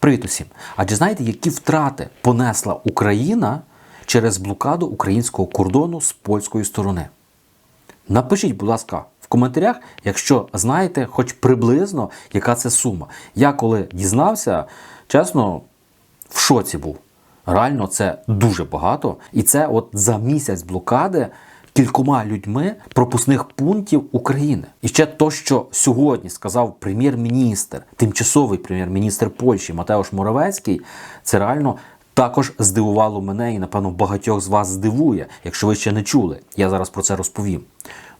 Привіт усім! Адже знаєте, які втрати понесла Україна через блокаду українського кордону з польської сторони? Напишіть, будь ласка, в коментарях, якщо знаєте хоч приблизно, яка це сума. Я коли дізнався, чесно, в шоці був. Реально, це дуже багато. І це от за місяць блокади кількома людьми пропускних пунктів України. І ще то, що сьогодні сказав прем'єр-міністр, тимчасовий прем'єр-міністр Польщі Матеуш Моровецький, це реально. Також здивувало мене і, напевно, багатьох з вас здивує, якщо ви ще не чули. Я зараз про це розповім.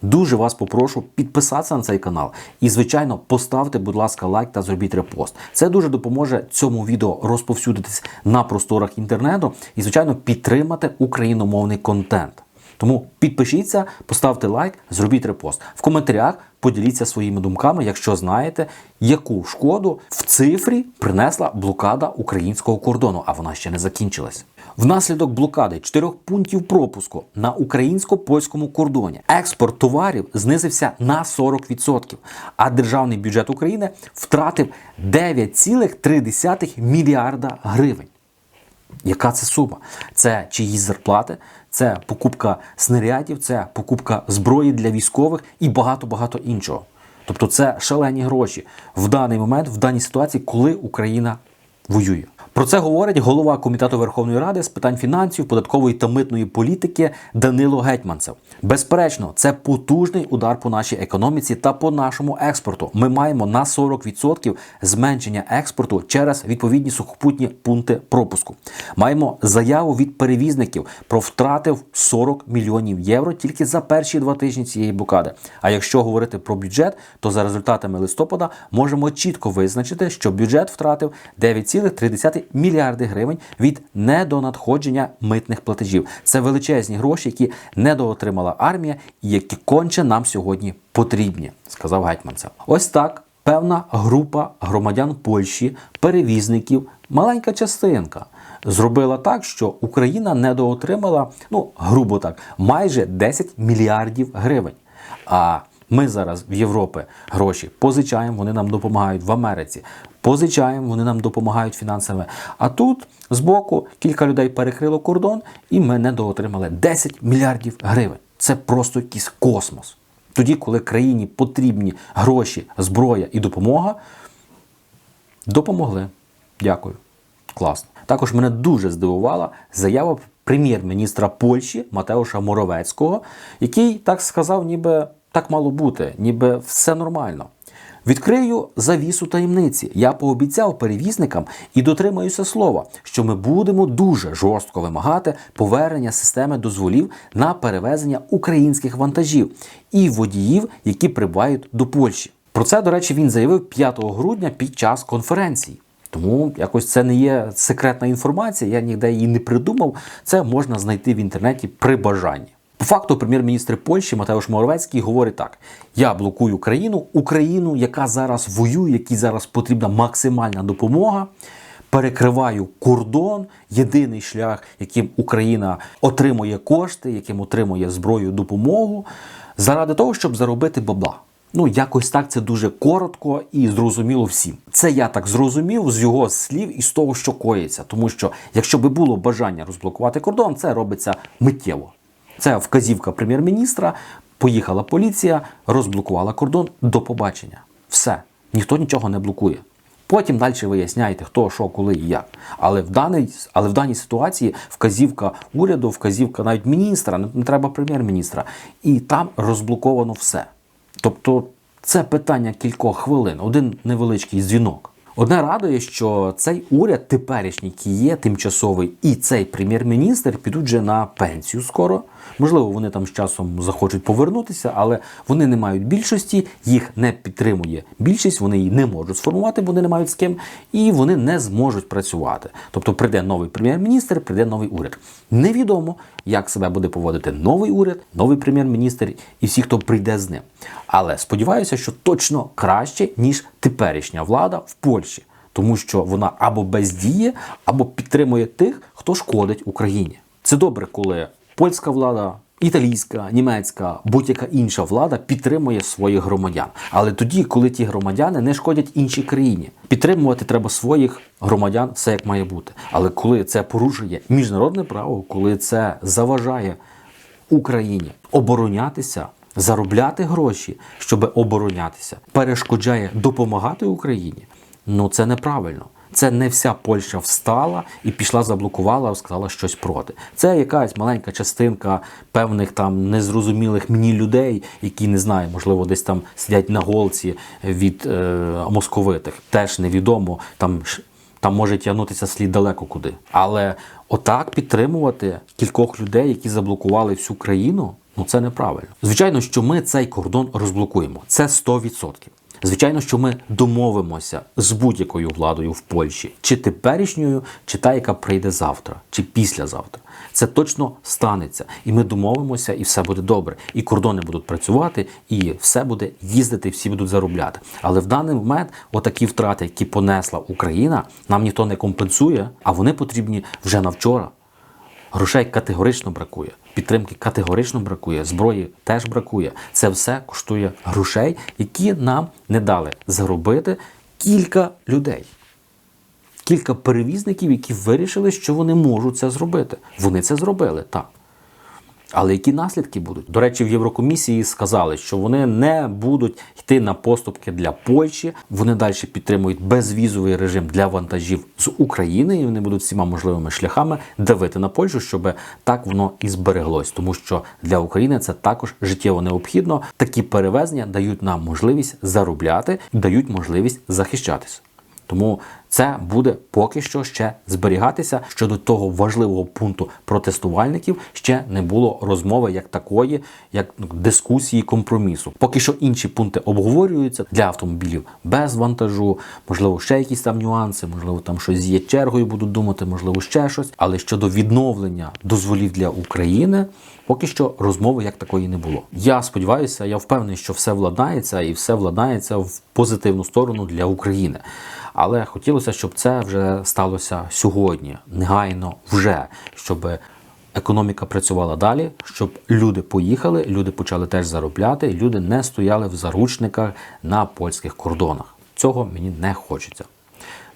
Дуже вас попрошу підписатися на цей канал і, звичайно, поставте, будь ласка, лайк та зробіть репост. Це дуже допоможе цьому відео розповсюдитись на просторах інтернету і, звичайно, підтримати україномовний контент. Тому підпишіться, поставте лайк, зробіть репост. В коментарях поділіться своїми думками, якщо знаєте, яку шкоду в цифрі принесла блокада українського кордону, а вона ще не закінчилась. Внаслідок блокади чотирьох пунктів пропуску на українсько-польському кордоні експорт товарів знизився на 40%, а державний бюджет України втратив 9,3 мільярда гривень. Яка це сума? Це чиїсь зарплати, це покупка снарядів, це покупка зброї для військових і багато-багато іншого. Тобто це шалені гроші в даний момент, в даній ситуації, коли Україна воює. Про це говорить голова комітету Верховної Ради з питань фінансів, податкової та митної політики Данило Гетьманцев. Безперечно, це потужний удар по нашій економіці та по нашому експорту. Ми маємо на 40% зменшення експорту через відповідні сухопутні пункти пропуску. Маємо заяву від перевізників про втрати в 40 мільйонів євро тільки за перші два тижні цієї блокади. А якщо говорити про бюджет, то за результатами листопада можемо чітко визначити, що бюджет втратив 9,3 мільярди гривень від недонадходження митних платежів. Це величезні гроші, які недоотримала армія і які конче нам сьогодні потрібні, сказав Гетьманцев. Ось так. Певна група громадян Польщі, перевізників, маленька частинка зробила так, що Україна недоотримала, ну грубо так, майже 10 мільярдів гривень. А ми зараз в Європі гроші позичаємо, вони нам допомагають в Америці. Позичаємо, вони нам допомагають фінансами. А тут збоку кілька людей перекрило кордон, і ми недоотримали 10 мільярдів гривень. Це просто якийсь космос. Тоді, коли країні потрібні гроші, зброя і допомога, допомогли. Дякую. Класно. Також мене дуже здивувала заява прем'єр-міністра Польщі Матеуша Моровецького, який так сказав, ніби так мало бути, ніби все нормально. Відкрию завісу таємниці. Я пообіцяв перевізникам і дотримаюся слова, що ми будемо дуже жорстко вимагати повернення системи дозволів на перевезення українських вантажів і водіїв, які прибувають до Польщі. Про це, до речі, він заявив 5 грудня під час конференції. Тому якось це не є секретна інформація, я ніде її не придумав. Це можна знайти в інтернеті при бажанні. По факту, прем'єр-міністр Польщі Матеуш Моровецький говорить так: я блокую країну, Україну, яка зараз воює, якій зараз потрібна максимальна допомога. Перекриваю кордон, єдиний шлях, яким Україна отримує кошти, яким отримує зброю допомогу, заради того, щоб заробити бабла. Ну, якось так це дуже коротко і зрозуміло всім. Це я так зрозумів з його слів і з того, що коїться. Тому що, якщо би було бажання розблокувати кордон, це робиться миттєво. Це вказівка прем'єр-міністра. Поїхала поліція, розблокувала кордон. До побачення. Все, ніхто нічого не блокує. Потім далі виясняєте, хто, що, коли і як. Але в даній, але в даній ситуації вказівка уряду, вказівка навіть міністра, не, треба прем'єр-міністра, і там розблоковано все. Тобто це питання кількох хвилин, один невеличкий дзвінок. Одне радує, що цей уряд теперішній, який є тимчасовий, і цей прем'єр-міністр підуть вже на пенсію скоро. Можливо, вони там з часом захочуть повернутися, але вони не мають більшості, їх не підтримує більшість, вони її не можуть сформувати, вони не мають з ким, і вони не зможуть працювати. Тобто прийде новий прем'єр-міністр, прийде новий уряд. Невідомо, як себе буде поводити новий уряд, новий прем'єр-міністр і всі, хто прийде з ним. Але сподіваюся, що точно краще, ніж теперішня влада в Польщі, тому що вона або бездіє, або підтримує тих, хто шкодить Україні. Це добре, коли польська влада італійська, німецька, будь-яка інша влада підтримує своїх громадян. Але тоді, коли ті громадяни не шкодять іншій країні, підтримувати треба своїх громадян, все як має бути. Але коли це порушує міжнародне право, коли це заважає Україні оборонятися, заробляти гроші, щоб оборонятися, перешкоджає допомагати Україні. Ну це неправильно. Це не вся Польща встала і пішла, заблокувала, сказала щось проти. Це якась маленька частинка певних там незрозумілих мені людей, які не знаю, можливо, десь там сидять на голці від е, московитих. Теж невідомо там там може тягнутися слід далеко куди. Але отак підтримувати кількох людей, які заблокували всю країну, ну це неправильно. Звичайно, що ми цей кордон розблокуємо. Це 100%. Звичайно, що ми домовимося з будь-якою владою в Польщі, чи теперішньою, чи та, яка прийде завтра, чи післязавтра. Це точно станеться, і ми домовимося, і все буде добре. І кордони будуть працювати, і все буде їздити, всі будуть заробляти. Але в даний момент, отакі втрати, які понесла Україна, нам ніхто не компенсує, а вони потрібні вже на вчора. Грошей категорично бракує, підтримки категорично бракує, зброї теж бракує. Це все коштує грошей, які нам не дали заробити кілька людей. Кілька перевізників, які вирішили, що вони можуть це зробити. Вони це зробили, так. Але які наслідки будуть? До речі, в Єврокомісії сказали, що вони не будуть йти на поступки для Польщі. Вони далі підтримують безвізовий режим для вантажів з України, і вони будуть всіма можливими шляхами давити на Польщу, щоб так воно і збереглось. Тому що для України це також життєво необхідно. Такі перевезення дають нам можливість заробляти, дають можливість захищатися. Тому це буде поки що ще зберігатися. Щодо того важливого пункту протестувальників ще не було розмови як такої, як ну, дискусії компромісу. Поки що інші пункти обговорюються для автомобілів без вантажу, можливо, ще якісь там нюанси, можливо, там щось є чергою, будуть думати, можливо, ще щось. Але щодо відновлення дозволів для України. Поки що розмови як такої не було. Я сподіваюся, я впевнений, що все владнається і все владнається в позитивну сторону для України. Але хотілося, щоб це вже сталося сьогодні, негайно вже, щоб економіка працювала далі, щоб люди поїхали, люди почали теж заробляти, люди не стояли в заручниках на польських кордонах. Цього мені не хочеться.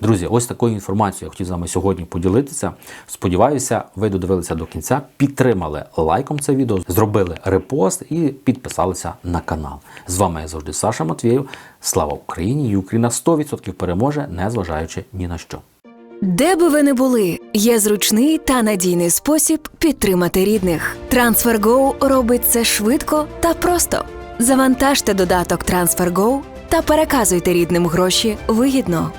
Друзі, ось такою інформацією я хотів з вами сьогодні поділитися. Сподіваюся, ви додивилися до кінця, підтримали лайком це відео, зробили репост і підписалися на канал. З вами я завжди Саша Матвєєв. Слава Україні! І Україна 100% переможе, незважаючи ні на що. Де би ви не були, є зручний та надійний спосіб підтримати рідних. TransferGo робить це швидко та просто. Завантажте додаток TransferGo та переказуйте рідним гроші вигідно.